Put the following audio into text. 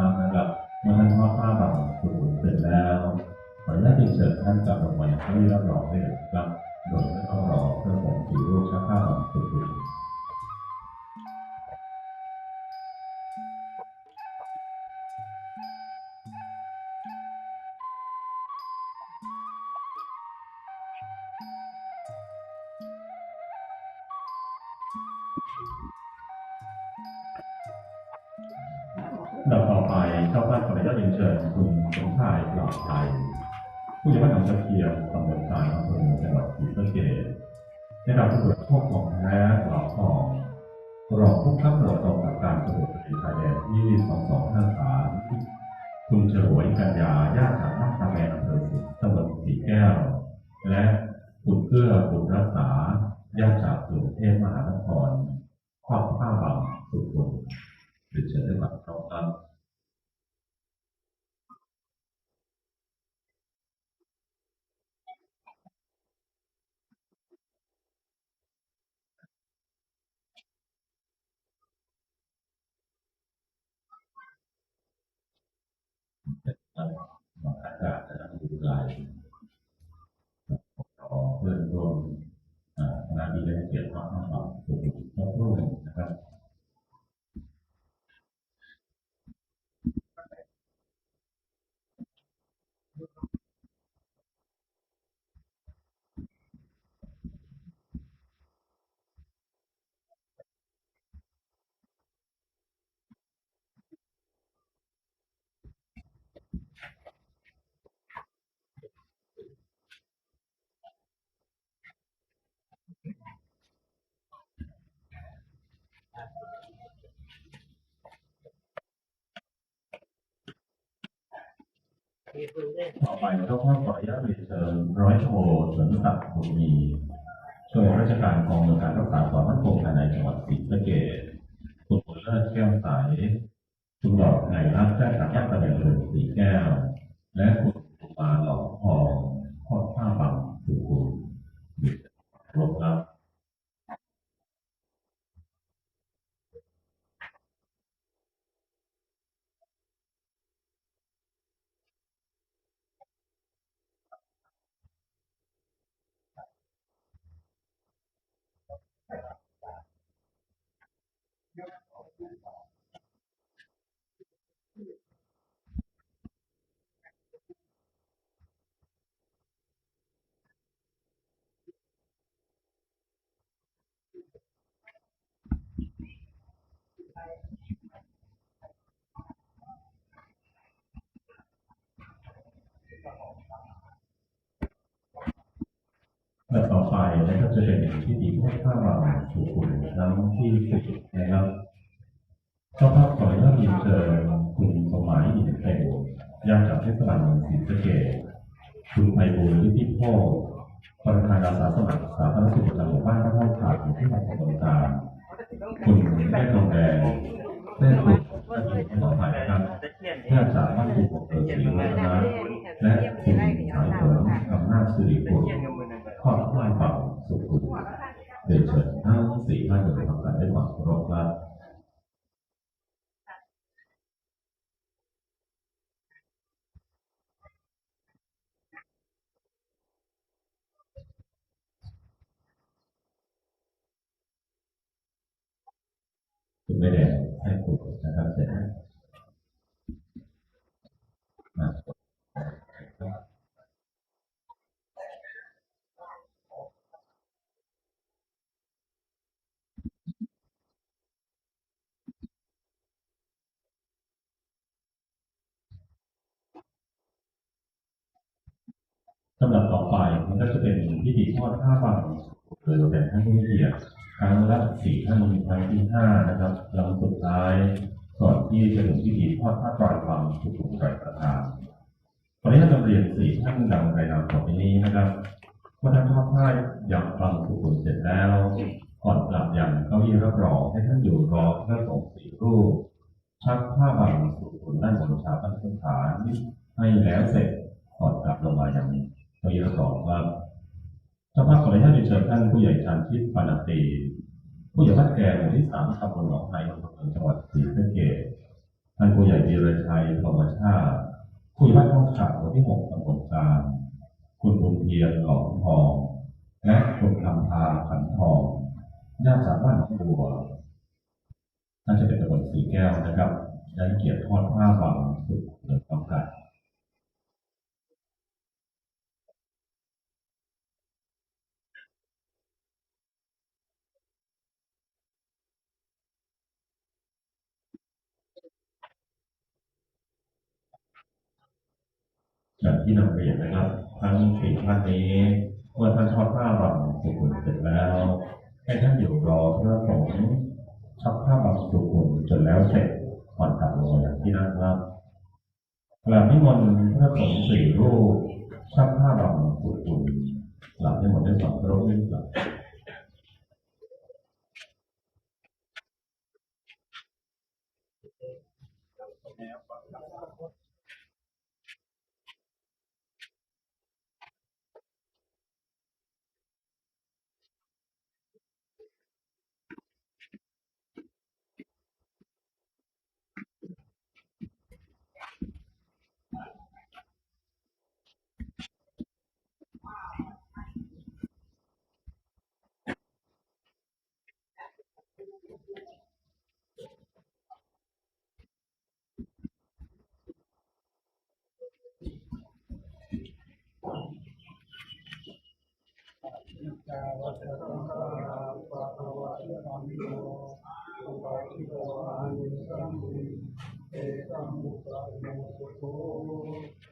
ครับนะดับเมื่อท่านทอดผ้าบางสุขุมเสร็จแล้วขออนุญาตเชิญท่านกลับลงมาอย่างที่รับรองได้เลยครับโดยไม่ต้องรอเพื่อผมถือรูปชักผ้าบางสุขุม เราต่อไปเจ้าบ้านขออนุญาตเรียนเชิญคุณสมชายปลอดภัยผู้ใหญ่บ้านหนองตะเคียนตำบลทรายอำเภอเมืองจังหวัดศรีสะเกษได้รับตรวจพบของแท้หลอกทองรองผู้ขับตรวจตรงกับการตรวจตรีชายแดนที่ 2253 คุณเฉลวยกัญญาญาติจากบ้านตาแมนอำเภอศรีตำบลสีแก้ว และคุณเพื่อบุญรักษาญาติจากกรุงเทพมหานครครอบผ้าวบังสุขุมเรียนเชิญได้รับ ครับอากาศจะดูลายขอเพื่อนร่วมคณะที่ได้เกียรติมากมากสุข ต่อไปเราต้องขออนุญาตเรียนเชิญร้อยโทสนศักดิ์บุญมีช่วยราชการกองหน่วยการรักษาความมั่นคงภายในจังหวัดศรีสะเกษคุณบุญเลิศแก้วใสคุณดอกไงรักแจ้งจากบ้านตะเวนหลวงสีแก้ว และคุณตุมาหลอกทองทอดผ้าบังสุขุมรวมครับ และต่อไปนะครับจะเป็นพิธีทอดผ้าบางสุขุมครั้งที่สิบนะครับ เจ้าภาพขออนุญาตเรียนเชิญคุณสมัยอินเทนญาติจากเทศบาลเมืองศรีสะเกษคุณไพบูลย์ลิธิโพธิ์ประธานอาสาสมัครสาธารณสุขประจำหมู่บ้านพระเท่าขาดที่มาขององค์การคุณแม่ทองแดงแม่คุณขอถ่ายนะครับญาติจากบ้านคุณของเธอศรีวัฒนะและคุณสายเสริมอำนาจสิริผลขอรับรายความสุขเรียนเชิญทั้งสี่ท่านจะทำการได้ความเคารพครับ ไม่แดงให้คุณนะครับเสร็จนะอ่สำหรับต่อไปมันก็จะเป็นพิธีทอดผ้าบาง โดยเราแบ่งให้ผู้เกียรติครั้งละสี่ท่านครั้งที่ห้านะครับลำสุดท้ายก่อนที่จะถึงพิธีทอดผ้าตรายความสุขุมใจประทานขออนุญาตนำเรียนสี่ท่านดังรายนามต่อไปนี้นะครับเมื่อท่านทอดผ้าอย่างฟังสุขุมเสร็จแล้วก่อนกลับอย่างเก้าอี้รับรองให้ท่านอยู่รอพระสงฆ์สี่รูปชักผ้าบางสุขุมด้านบนชาปันสถานให้แล้วเสร็จก่อนกลับลงมาอย่างนี้เก้าอี้รับรองครับ เจ้าภาพขออนุญาตเรียนเชิญท่านผู้ใหญ่ชันทิพย์ปานาตีผู้ใหญ่บ้านแก่หมู่ที่สามตำบลหนองไฮอำเภอเมืองจังหวัดศรีสะเกษท่านผู้ใหญ่วีรชัยธรรมชาติผู้ใหญ่บ้านห้องขับวันที่หกตำบลกลางคุณบุญเทียนหลอมทองและคุณคำพาขันทองญาติจากบ้านหนองบัวน่าจะเป็นตำบลสีแก้วนะครับได้เกียรติทอดผ้าวังสุดเหลือต้องกา อย่างที่นำเรียนนะครับ ทั้งสี่ท่านนี้เมื่อท่านทอดผ้าบางสุขุนเสร็จแล้ว ให้ท่านอยู่รอเพระสงชักผ้าบางสุขุนจนแล้วเสร็จก่อนกลับลงมาอย่างที่นั่นครับหลังนิมนต์พระสงฆ์สี่รูปชักผ้าบางสุขุนหลังนิมนต์ได้สองระรูปนี้ครับ Thank you.